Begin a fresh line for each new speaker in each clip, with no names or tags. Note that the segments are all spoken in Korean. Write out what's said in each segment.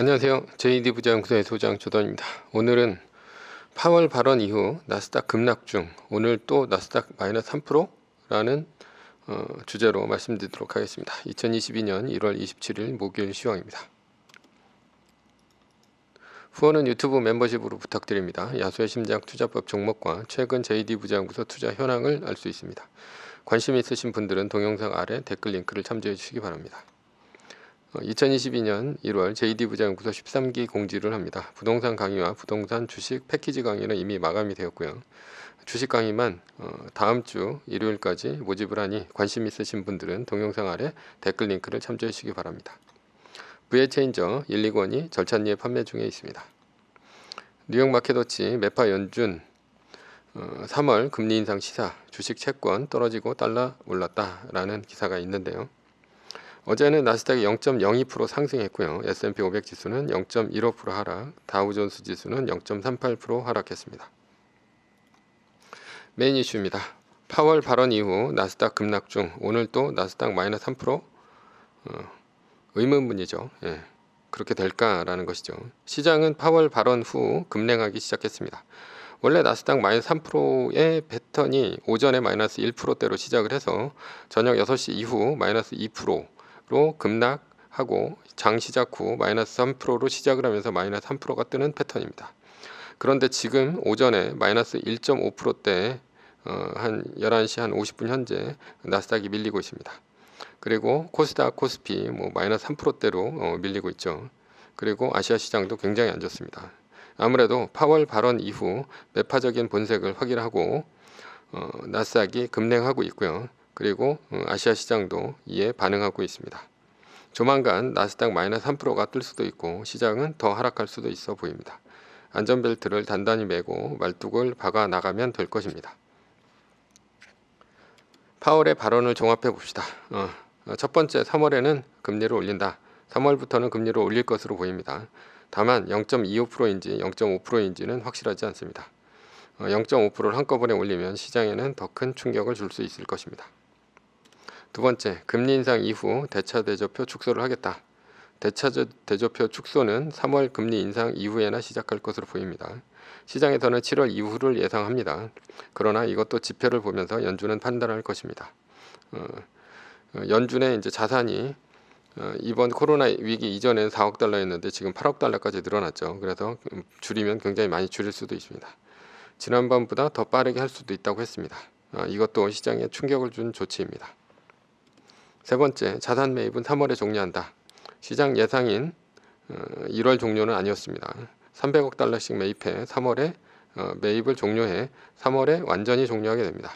안녕하세요. JD 부자연구소의 소장 조던입니다. 오늘은 파월 발언 이후 나스닥 급락 중 오늘 또 나스닥 마이너스 3%라는 어, 주제로 말씀드리도록 하겠습니다. 2022년 1월 27일 목요일 시황입니다. 후원은 유튜브 멤버십으로 부탁드립니다. 야수의 심리학 투자법 종목과 최근 JD 부자연구소 투자 현황을 알 수 있습니다. 관심 있으신 분들은 동영상 아래 댓글 링크를 참조해 주시기 바랍니다. 2022년 1월 JD 부자연구소 13기 공지를 합니다. 부동산 강의와 부동산 주식 패키지 강의는 이미 마감이 되었고요. 주식 강의만 어, 다음 주 일요일까지 모집을 하니 관심 있으신 분들은 동영상 아래 댓글 링크를 참조해 주시기 바랍니다. VH체인저 1, 2권이 절찬리에 판매 중에 있습니다. 뉴욕 마켓워치 매파 연준 3월 어, 금리 인상 시사 주식 채권 떨어지고 달러 올랐다라는 기사가 있는데요. 어제는 나스닥이 0.02% 상승했고요. S&P 500 지수는 0.15% 하락, 다우존스 지수는 0.38% 하락했습니다. 메인 이슈입니다. 파월 발언 이후 나스닥 급락 중 오늘 또 나스닥 마이너스 3% 어, 의문문이죠. 예, 그렇게 될까라는 것이죠. 시장은 파월 발언 후 급냉하기 시작했습니다. 원래 나스닥 마이너스 3%의 패턴이 오전에 마이너스 1%대로 시작을 해서 저녁 6시 이후 마이너스 2% 로 급락하고 장 시작 후 마이너스 3%로 시작을 하면서 마이너스 3%가 뜨는 패턴입니다. 그런데 지금 오전에 마이너스 1.5%대 어, 한 11시 한 50분 현재 나스닥이 밀리고 있습니다. 그리고 코스닥, 코스피 뭐 마이너스 3%대로 어, 밀리고 있죠. 그리고 아시아 시장도 굉장히 안 좋습니다. 아무래도 파월 발언 이후 매파적인 본색을 확인하고 어, 나스닥이 급냉하고 있고요. 그리고 어, 아시아 시장도 이에 반응하고 있습니다. 조만간 나스닥 마이너스 3%가 뜰 수도 있고 시장은 더 하락할 수도 있어 보입니다. 안전벨트를 단단히 매고 말뚝을 박아 나가면 될 것입니다. 파월의 발언을 종합해 봅시다. 어, 어첫 번째 3월에는 금리를 올린다. 3월부터는 금리를 올릴 것으로 보입니다. 다만 0.25%인지 0.5%인지는 확실하지 않습니다. 0.5%를 어, 한꺼번에 올리면 시장에는 더 큰 충격을 줄 수 있을 것입니다. 두 번째, 금리 인상 이후 대차 대조표 축소를 하겠다. 대차 대조표 축소는 3월 금리 인상 이후에나 시작할 것으로 보입니다. 시장에서는 7월 이후를 예상합니다. 그러나 이것도 지표를 보면서 연준은 판단할 것입니다. 어, 어 연준의 이제 자산이 어, 이번 코로나 위기 이전에는 4억 달러였는데 지금 8억 달러까지 늘어났죠. 그래서 줄이면 굉장히 많이 줄일 수도 있습니다. 지난번보다 더 빠르게 할 수도 있다고 했습니다. 어, 이것도 시장에 충격을 준 조치입니다. 세 번째, 자산 매입은 3월에 종료한다. 시장 예상인 1월 어, 종료는 아니었습니다. 300억 달러씩 매입해 3월에 어, 매입을 종료해 3월에 완전히 종료하게 됩니다.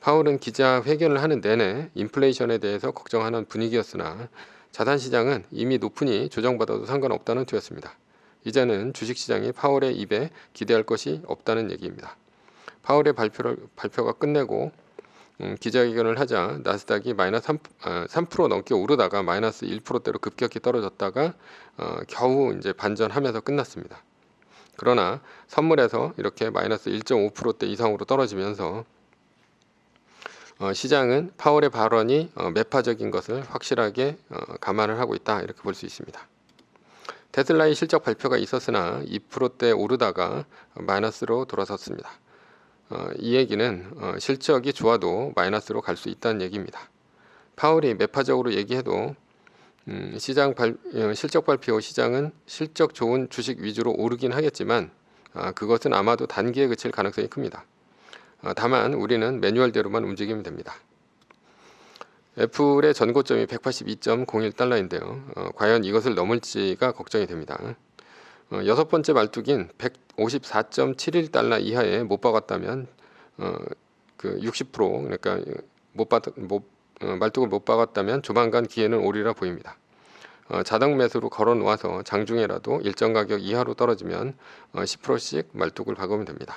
파월은 기자 회견을 하는 내내 인플레이션에 대해서 걱정하는 분위기였으나 자산 시장은 이미 높으니 조정받아도 상관없다는 투였습니다. 이제는 주식시장이 파월의 입에 기대할 것이 없다는 얘기입니다. 파월의 발표를, 발표가 끝내고 음, 기자회견을 하자 나스닥이 마이너스 3, 어, 3% 넘게 오르다가 마이너스 1%대로 급격히 떨어졌다가 어, 겨우 이제 반전하면서 끝났습니다. 그러나 선물에서 이렇게 마이너스 1.5%대 이상으로 떨어지면서 어, 시장은 파월의 발언이 어, 매파적인 것을 확실하게 어, 감안을 하고 있다 이렇게 볼 수 있습니다. 테슬라의 실적 발표가 있었으나 2%대 오르다가 마이너스로 돌아섰습니다. 어, 이 얘기는 어, 실적이 좋아도 마이너스로 갈 수 있다는 얘기입니다. 파월이 매파적으로 얘기해도 음, 시장 발, 어, 실적 발표 후 시장은 실적 좋은 주식 위주로 오르긴 하겠지만 아, 그것은 아마도 단기에 그칠 가능성이 큽니다. 아, 다만 우리는 매뉴얼대로만 움직이면 됩니다. 애플의 전고점이 182.01달러인데요. 어, 과연 이것을 넘을지가 걱정이 됩니다. 어, 여섯 번째 말뚝인 154.71달러 이하에 못 박았다면 어, 그60% 그러니까 못 받, 못, 어, 말뚝을 못 박았다면 조만간 기회는 오리라 보입니다. 어, 자동 매수로 걸어 놓아서 장중에라도 일정 가격 이하로 떨어지면 어, 10%씩 말뚝을 박으면 됩니다.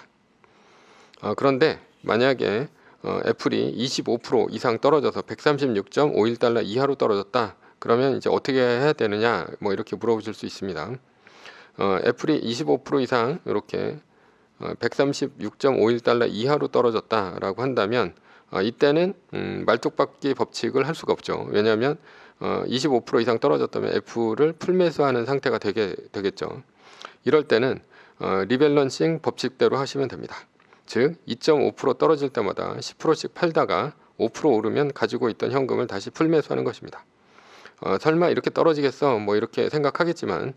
어, 그런데 만약에 어, 애플이 25% 이상 떨어져서 136.51달러 이하로 떨어졌다. 그러면 이제 어떻게 해야 되느냐 뭐 이렇게 물어보실 수 있습니다. 어, 애플이 25% 이상 이렇게 어, 136.51달러 이하로 떨어졌다라고 한다면 어, 이때는 음, 말뚝박기 법칙을 할 수가 없죠. 왜냐하면 어, 25% 이상 떨어졌다면 F를 풀매수하는 상태가 되게 되겠죠. 이럴 때는 어, 리밸런싱 법칙대로 하시면 됩니다. 즉 2.5% 떨어질 때마다 10%씩 팔다가 5% 오르면 가지고 있던 현금을 다시 풀매수하는 것입니다. 어, 설마 이렇게 떨어지겠어? 뭐 이렇게 생각하겠지만 어,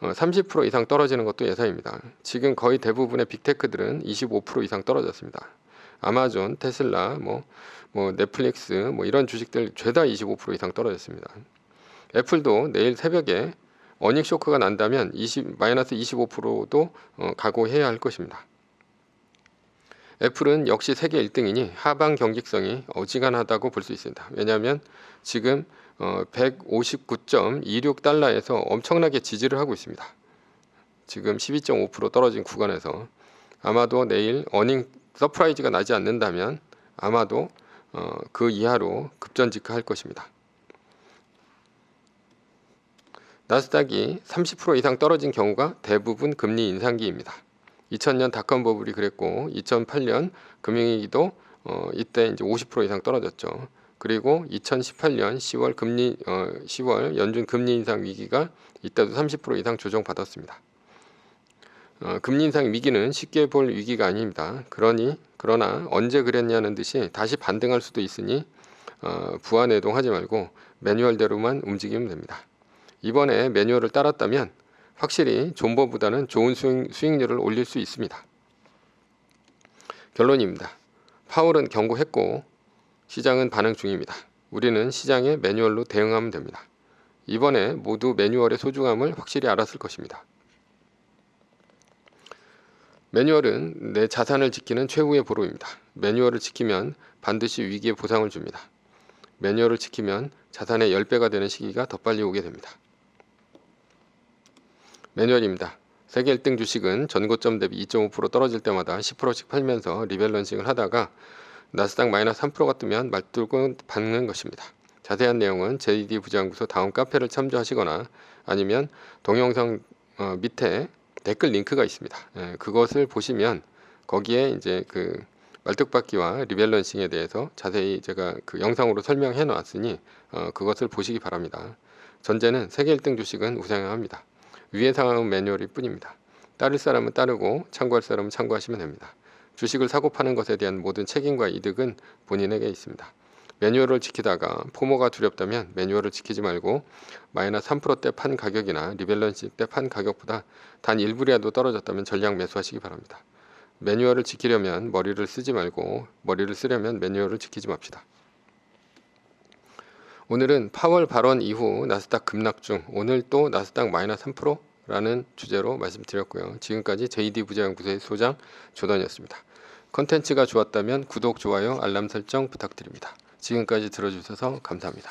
30% 이상 떨어지는 것도 예상입니다. 지금 거의 대부분의 빅테크들은 25% 이상 떨어졌습니다. 아마존, 테슬라, 뭐, 뭐 넷플릭스, 뭐 이런 주식들 죄다 25% 이상 떨어졌습니다. 애플도 내일 새벽에 어닝 쇼크가 난다면 20 마이너스 25%도 어, 각오해야 할 것입니다. 애플은 역시 세계 1등이니 하방 경직성이 어지간하다고 볼 수 있습니다. 왜냐하면 지금 어, 159.26달러에서 엄청나게 지지를 하고 있습니다. 지금 12.5% 떨어진 구간에서 아마도 내일 어닝 서프라이즈가 나지 않는다면 아마도 어, 그 이하로 급전직하할 것입니다. 나스닥이 30% 이상 떨어진 경우가 대부분 금리 인상기입니다. 2000년 닷컴 버블이 그랬고 2008년 금융위기도 어, 이때 이제 50% 이상 떨어졌죠. 그리고 2018년 10월 금리 어, 10월 연준 금리 인상 위기가 이때도 30% 이상 조정 받았습니다. 어, 금리 인상 위기는 쉽게 볼 위기가 아닙니다. 그러니 그러나 언제 그랬냐는 듯이 다시 반등할 수도 있으니 어, 부안 해동하지 말고 매뉴얼대로만 움직이면 됩니다. 이번에 매뉴얼을 따랐다면 확실히 존버보다는 좋은 수익, 수익률을 올릴 수 있습니다. 결론입니다. 파월은 경고했고 시장은 반응 중입니다. 우리는 시장의 매뉴얼로 대응하면 됩니다. 이번에 모두 매뉴얼의 소중함을 확실히 알았을 것입니다. 매뉴얼은 내 자산을 지키는 최후의 보루입니다. 매뉴얼을 지키면 반드시 위기에 보상을 줍니다. 매뉴얼을 지키면 자산의 10배가 되는 시기가 더 빨리 오게 됩니다. 매뉴얼입니다. 세계 1등 주식은 전고점 대비 2.5% 떨어질 때마다 10%씩 팔면서 리밸런싱을 하다가 나스닥 마이너스 3%가 뜨면 말뚝을 받는 것입니다. 자세한 내용은 JD 부장구소 다음 카페를 참조하시거나 아니면 동영상 어, 밑에 댓글 링크가 있습니다. 예, 그것을 보시면 거기에 이제 그 말뚝박기와 리밸런싱에 대해서 자세히 제가 그 영상으로 설명해 놨으니 어, 그것을 보시기 바랍니다. 전제는 세계 1등 주식은 우상향합니다. 위의 상황은 매뉴얼일 뿐입니다. 따를 사람은 따르고 참고할 사람은 참고하시면 됩니다. 주식을 사고 파는 것에 대한 모든 책임과 이득은 본인에게 있습니다. 매뉴얼을 지키다가 포모가 두렵다면 매뉴얼을 지키지 말고 마이너스 3%대 판 가격이나 리밸런싱 때 판 가격보다 단 1불이라도 떨어졌다면 전량 매수하시기 바랍니다. 매뉴얼을 지키려면 머리를 쓰지 말고 머리를 쓰려면 매뉴얼을 지키지 맙시다. 오늘은 파월 발언 이후 나스닥 급락 중 오늘 또 나스닥 마이너스 3%라는 주제로 말씀드렸고요. 지금까지 JD 부자연구소의 소장 조던이었습니다. 컨텐츠가 좋았다면 구독, 좋아요, 알람 설정 부탁드립니다. 지금까지 들어주셔서 감사합니다.